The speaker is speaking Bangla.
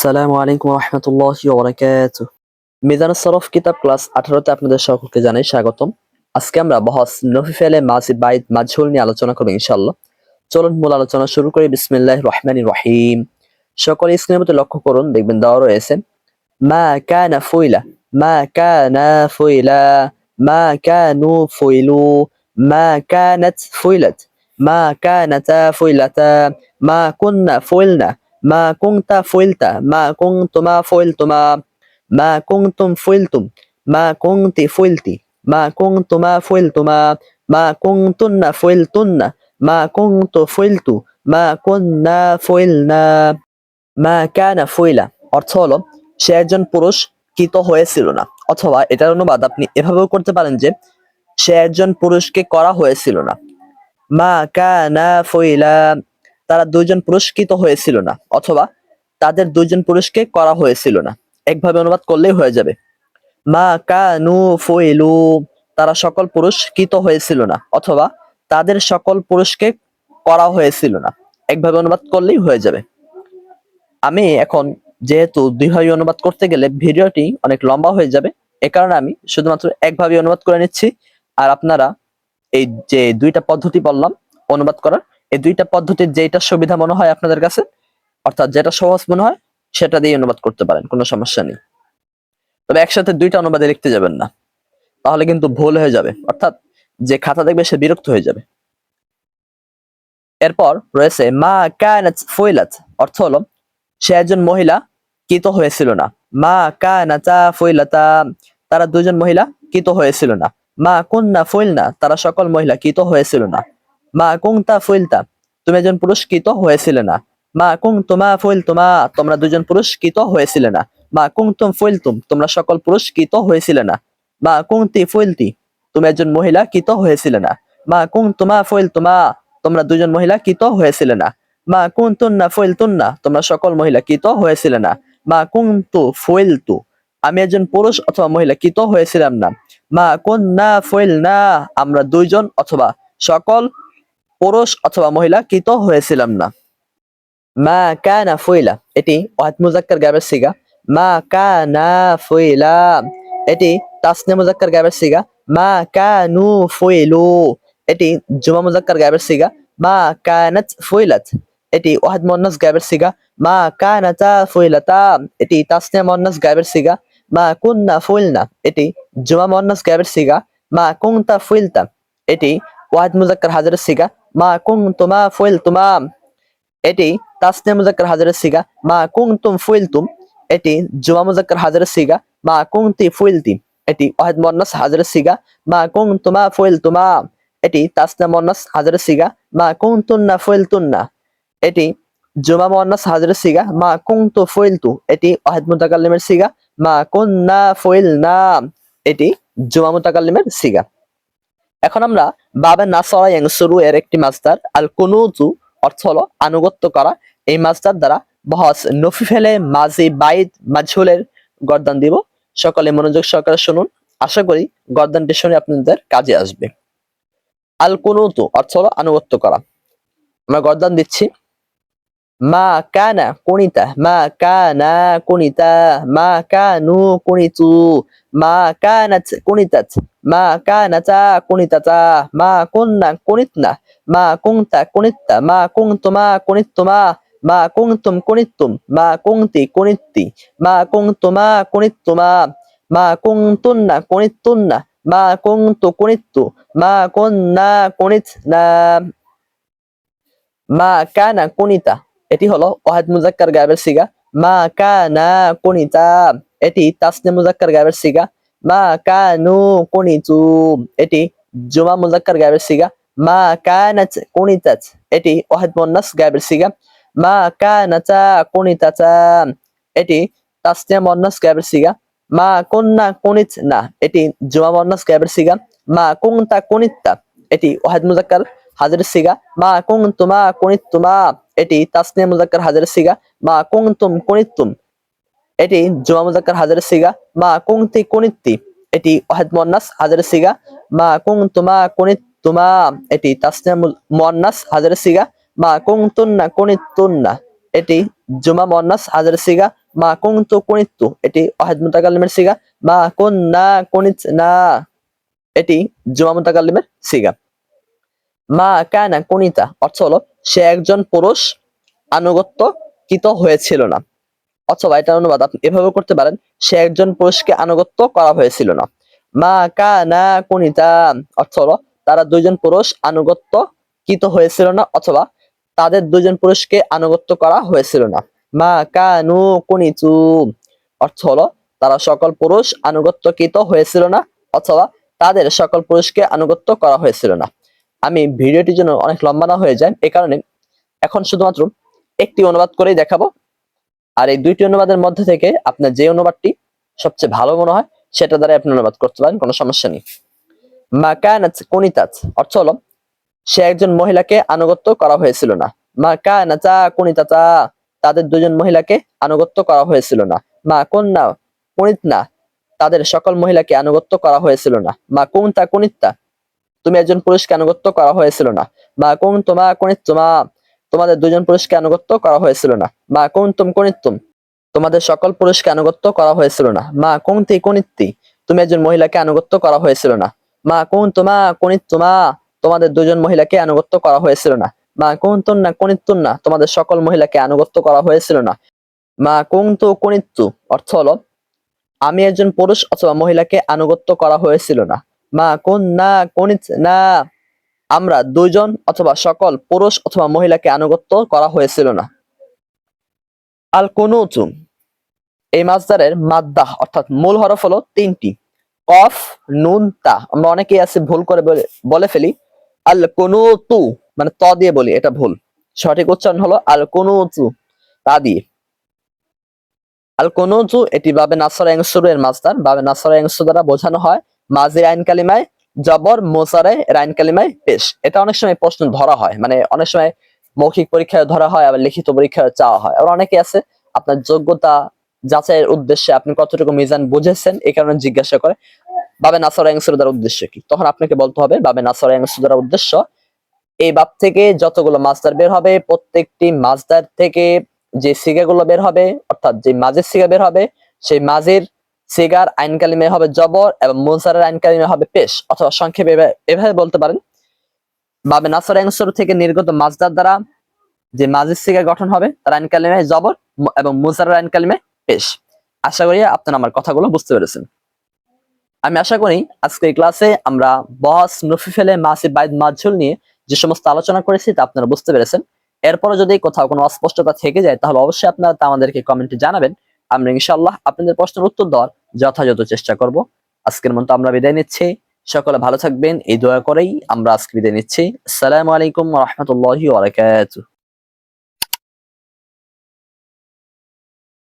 আসসালামু আলাইকুম রহমতুল্লাহি ওবরাকাত মিজান সরফ কিতাব ক্লাস আঠারোতে আপনাদের সকলকে জানাই স্বাগতম। আজকে আমরা বহস নফিফেলে মাসি বাইদ মাজহুল নিয়ে আলোচনা করব ইনশাল্লাহ চলুন মূল আলোচনা শুরু করি। বিসমিল্লাহ রহমান রহিম। সকলে স্ক্রিনের মধ্যে লক্ষ্য করুন, দেখবেন দেওয়া রয়েছে, মা কানা ফুইলা, মা কানা ফুইলা, মা কানু ফুইলু, মা কানাত ফুইলাত, মা কানাতা ফুইলাতা, মা কুন্না ফুইলনা মা কুংতা ফুইলতা, মা কুং তোমা ফুইল তোমা মা কুং তুম ফুইল তুম মা কুং তি ফুইলতি, মা কুং তোমা ফুইল তোমা মা কুং তুন্না ফুইল তুন্না মা কুং তো ফুইল তু মা কুন না ফুইল না মা কানা ফুইলা অর্থ হলো সে একজন পুরুষ কৃত হয়েছিল না। অথবা এটার অনুবাদ আপনি এভাবেও করতে পারেন যে সে একজন পুরুষকে করা হয়েছিল না। মা কানা ফুইলা। তারা দুইজন পুরস্কৃত হয়েছিল না, অথবা তাদের দুইজন পুরুষকে করা হয়েছিল না। একভাবে অনুবাদ করলেই হয়ে যাবে। মা কানু ফুইলু, তারা সকল পুরস্কৃত হয়েছিল না, অথবা তাদের সকল পুরুষকে করা হয়েছিল না। একভাবে অনুবাদ করলেই হয়ে যাবে। আমি এখন যেহেতু দুইভাবে অনুবাদ করতে গেলে ভিডিওটি অনেক লম্বা হয়ে যাবে, এ কারণে আমি শুধুমাত্র একভাবে অনুবাদ করে নিচ্ছি। আর আপনারা এই যে দুইটা পদ্ধতি বললাম, অনুবাদ করার এই দুইটা পদ্ধতির যেটা সুবিধা মনে হয় আপনাদের কাছে, অর্থাৎ যেটা সহজ মনে হয়, সেটা দিয়ে অনুবাদ করতে পারেন, কোনো সমস্যা নেই। তবে একসাথে দুইটা অনুবাদে লিখতে যাবেন না। তাহলে কিন্তু ভুল হয়ে যাবে। অর্থাৎ যে খাতা দেখবে সে বিরক্ত হয়ে যাবে। এরপর রয়েছে, মা কানাত ফুইলাত অর্থ হলো, সে একজন মহিলা কিত হয়েছিল না। মা কানাতা ফুইলাতা তারা দুজন মহিলা কিত হয়েছিল না। মা কুন্না ফুইলনা তারা সকল মহিলা কিত হয়েছিল না। মা কুংতা ফুইলতা তুমি একজন পুরস্কৃত হয়েছিলে না। মা কুং তোমা ফুইল তোমা তোমরা দুজন পুরস্কৃত হয়েছিলে না। মা কুং তুম ফুইলতুম তোমরা সকল পুরস্কৃত হয়েছিলে না। মা কুংতি ফুইলতি তুমি একজন মহিলা কৃত হয়েছিলে না। মা কুং তোমা ফুইল তোমা তোমরা দুজন মহিলা কিত হয়েছিলে না। মা কুং তুন্না ফুইল তুন্না তোমরা সকল মহিলা কিত হয়েছিলে না। মা কুং তু ফুইল তু আমি একজন পুরুষ অথবা মহিলা কৃত হয়েছিলাম না। মা কুন না ফুইল না আমরা দুইজন অথবা সকল পুরুষ অথবা মহিলা কিত হয়েছিলাম না। মা কানা ফুইলা, এটি ওয়াহিদ মুজাক্কার গাবের সিগা। মা কানা ফুইলা, এটি তাসনে মুজাক্কার গাবের সিগা। মা কানু ফুইলু, এটি জুমা মুজাক্কার গাবের সিগা। মা কানাত ফুইলাত, এটি ওয়াহিদ মুন্নাস গাবের সিগা। মা কানাতা ফুইলাতা, এটি তাসনে মুন্নাস গাবের সিগা। মা কুন্না ফুইলনা, এটি জুমা মুন্নাস গাবের সিগা। মা কুনতা ফুইলতা, এটি ওয়াহিদ মুজাক্কার হাজারের সিগা। মা কুং তোমা ফুইল তোমা এটি তাসনে মুজাক্কার হাজারের সিগা মা কুং তুম ফুইল তুম, এটি জুমা মুজাক্কার হাজারের সিগা মা কুং তি ফুইল তি এটি ওয়াহিদ মুন্নাস হাজারের সিগা মা কুং তোমা ফুইল তোমা এটি তাসনা মুন্নাস হাজারের সিগা মা কুং ফুইল তুন্না এটি জুমা মুন্নাস হাজারের সিগা মা কুং তু ফুইল তু, এটি ওয়াহিদ মুতাকাল্লিমের সিগা মা কুন না ফুইল না, এটি জুমা মুতাকাল্লিমের সিগা। এখন আমরা বাবে নাসরা ইয়াংসুরু এর একটি মাস্টার আল কুনুজু অর্থ হলো আনুগত্য করা। এই মাস্টার দ্বারা বহস নফি ফেলে মাঝি বাইদ মাঝুলের গর্দান দিব। সকলে মনোযোগ সহকারে শুনুন। আশা করি গর্দানটি শুনে আপনাদের কাজে আসবে। আল কুনুতু অর্থ হলো আনুগত্য করা। আমরা গর্দান দিচ্ছি। まかな、こにた、まかな、こにた、まかぬ、こにつ、まかなつ、こにたつ、まかなた、こにたた、まこんなん、こにつな、まこんた、こにた、まこんとま、こにとま、まこんとん、こにとん、まこんて、こにて、まこんとま、こにとま、まこんとんな、こにとんな、まこんとこにと、まこんな、こにつな、まかな、こにた、এটি হলো ওয়াহিদ মুজাক্কার গায়েবের সিগা। মা কানা কুনিতা, এটি তাসনে মুজাক্কার গায়েবের সিগা। মা কানু কুনিতু, এটি জুমা মুজাক্কার গায়েবের সিগা। মা কানাত কুনিতাত এটি ওয়াহিদ মুন্নাস গায়েবের সিগা। মা কানাতা কুনিতাতা এটি তাসনিয়া মুন্নাস গায়েবের সিগা। মা কুন্না কুনিত না, এটি জুমা মুন্নাস গায়েবের সিগা। মা কুনতা কুনিত্তা, এটি ওয়াহিদ মুজাক্কার হাজারের সিগা মা কুনতুমা কুনিত্তুমা এটি তাসনিয়া মুজাক্কার হাজারের সিগা মা কুনতুম কুনিত্তুম এটি জুমা মুজাক্কার হাজারের সিগা মা কুনতি কুনিত্তি এটি ওয়াহিদ মুন্নাস হাজারের সিগা মা কুনতুমা কুনিত্তুমা এটি তাসনিয়া মুন্নাস হাজারের সিগা মা কুনতুন্না কুনিত্তুন্না এটি জুমা মুন্নাস হাজারের সিগা মা কুনতু কুনিতু, এটি ওয়াহিদ মুতাকাল্লিমের সিগা মা কুননা কুনিতনা, এটি জুমা মুতাকাল্লিমের সিগা। মা কানা কুনিতা, অর্থ হলো সে একজন পুরুষ আনুগত্য কিত হয়েছিল না। অথবা এটার অনুবাদ আপনি এভাবে করতে পারেন, সে একজন পুরুষকে আনুগত্য করা হয়েছিল না। মা কানা কুনিতা, অর্থ হলো তারা দুইজন পুরুষ আনুগত্য কিত হয়েছিল না, অথবা তাদের দুজন পুরুষকে আনুগত্য করা হয়েছিল না। মা কানু কুনিতু, অর্থ হলো তারা সকল পুরুষ আনুগত্যকৃত হয়েছিল না, অথবা তাদের সকল পুরুষকে আনুগত্য করা হয়েছিল না। আমি ভিডিওটির জন্য অনেক লম্বা না হয়ে যায়, এ কারণে এখন শুধুমাত্র একটি অনুবাদ করেই দেখাবো। আর এই দুইটি অনুবাদের মধ্যে থেকে আপনার যে অনুবাদটি সবচেয়ে ভালো মনে হয় সেটা দ্বারা আপনি অনুবাদ করতে পারেন, কোনো সমস্যা নেই। মা কানাত কুনিতাত অর্থ হলো, সে একজন মহিলাকে আনুগত্য করা হয়েছিল না। মা কানাতা কুনিতাতা, তাদের দুজন মহিলাকে আনুগত্য করা হয়েছিল না। মা কন্যা কুনিতনা, তাদের সকল মহিলাকে আনুগত্য করা হয়েছিল না। মা কুনতা কুনিত্তা তুমি একজন পুরুষকে আনুগত্য করা হয়েছিল না। বা কোন তোমা কুনিত্তুমা তোমাদের দুজন পুরুষকে আনুগত্য করা হয়েছিল না। মা কোন তুম কুনিত্তুম তোমাদের সকল পুরুষকে আনুগত্য করা হয়েছিল না। মা কুনতি কুনিত্তি তুমি একজন মহিলাকে আনুগত্য করা হয়েছিল না। মা কোন তোমা কুনিত্তুমা তোমাদের দুজন মহিলাকে আনুগত্য করা হয়েছিল না। মা কুনতুন্না কুনিত্তুন্না তোমাদের সকল মহিলাকে আনুগত্য করা হয়েছিল না। মা কুনতু কুনিত্তু অর্থ হলো, আমি একজন পুরুষ অথবা মহিলাকে আনুগত্য করা হয়েছিল না। মা, কোন, না কোনিত না, আমরা দুইজন অথবা সকল পুরুষ অথবা মহিলাকে আনুগত্য করা হয়েছিল না। আল কুনুতু, এই মাসদারের মাদ্দাহ অর্থাৎ মূল হরফ হলো তিনটি। কফ, নুন, তা। আমরা অনেকেই আছে, ভুল করে বলে ফেলি। আল কুনুতু মানে ত দিয়ে বলি, এটা ভুল। সঠিক উচ্চারণ হলো আল কুনুতু, তা দিয়ে। আল কুনুতু, এটি বাবে নাসরা এংসুর এর মাসদার বাবে নাসরা এংসু দ্বারা বোঝানো হয় মাজির আইন কালিমায়, জবর, মোসারে, রাইন কালিমায় পেশ। এটা অনেক সময় প্রশ্ন ধরা হয় মানে অনেক সময় মৌখিক পরীক্ষায় ধরা হয় আবার লিখিত পরীক্ষায় চাওয়া হয়। আবার অনেকে আছে, আপনার যোগ্যতা যাচাইয়ের উদ্দেশ্যে আপনি কতটুকু মিজান বুঝেছেন, এই কারণে জিজ্ঞাসা করে, বাবে নাসর দ্বারা উদ্দেশ্য কি? তখন আপনাকে বলতে হবে, বাবে নাসর দ্বারা উদ্দেশ্য, এই বাপ থেকে যতগুলো মাছদার বের হবে, প্রত্যেকটি মাছদার থেকে যে সিগাগুলো বের হবে, অর্থাৎ যে মাঝের সিগা বের হবে, সেই মাঝের সিগার আইন কালিমে হবে জবর এবং মুনসারের আইন কালিমে হবে পেশ অথবা সংক্ষেপে এভাবে- বলতে পারেন। বাবে নাসর অংশর থেকে নির্গত মাজদার দ্বারা যে মাজিদ সিগা গঠন হবে, তার আইন কালিমে জবর এবং মুনসারের আইন কালিমে পেশ। আশা করি আপনারা আমার কথাগুলো বুঝতে পেরেছেন। আমি আশা করি আজকের ক্লাসে আমরা বস নফিফেলে মাসিব বাইদ মাজুল নিয়ে যে সমস্ত আলোচনা করেছি তা আপনারা বুঝতে পেরেছেন। এরপরে যদি কোথাও কোনো অস্পষ্টতা থেকে যায়, তাহলে অবশ্যই আপনারা তা আমাদেরকে কমেন্টে জানাবেন। আমরা ইনশাল্লাহ আপনাদের প্রশ্নের উত্তর দেওয়ার যথাযথ চেষ্টা করব। আজকের মতো আমরা বিদায় নিচ্ছি। সকলে ভালো থাকবেন, এই দোয়া করেই আমরা আজকে বিদায় নিচ্ছি। আসসালামু আলাইকুম রহমতুল্লাহ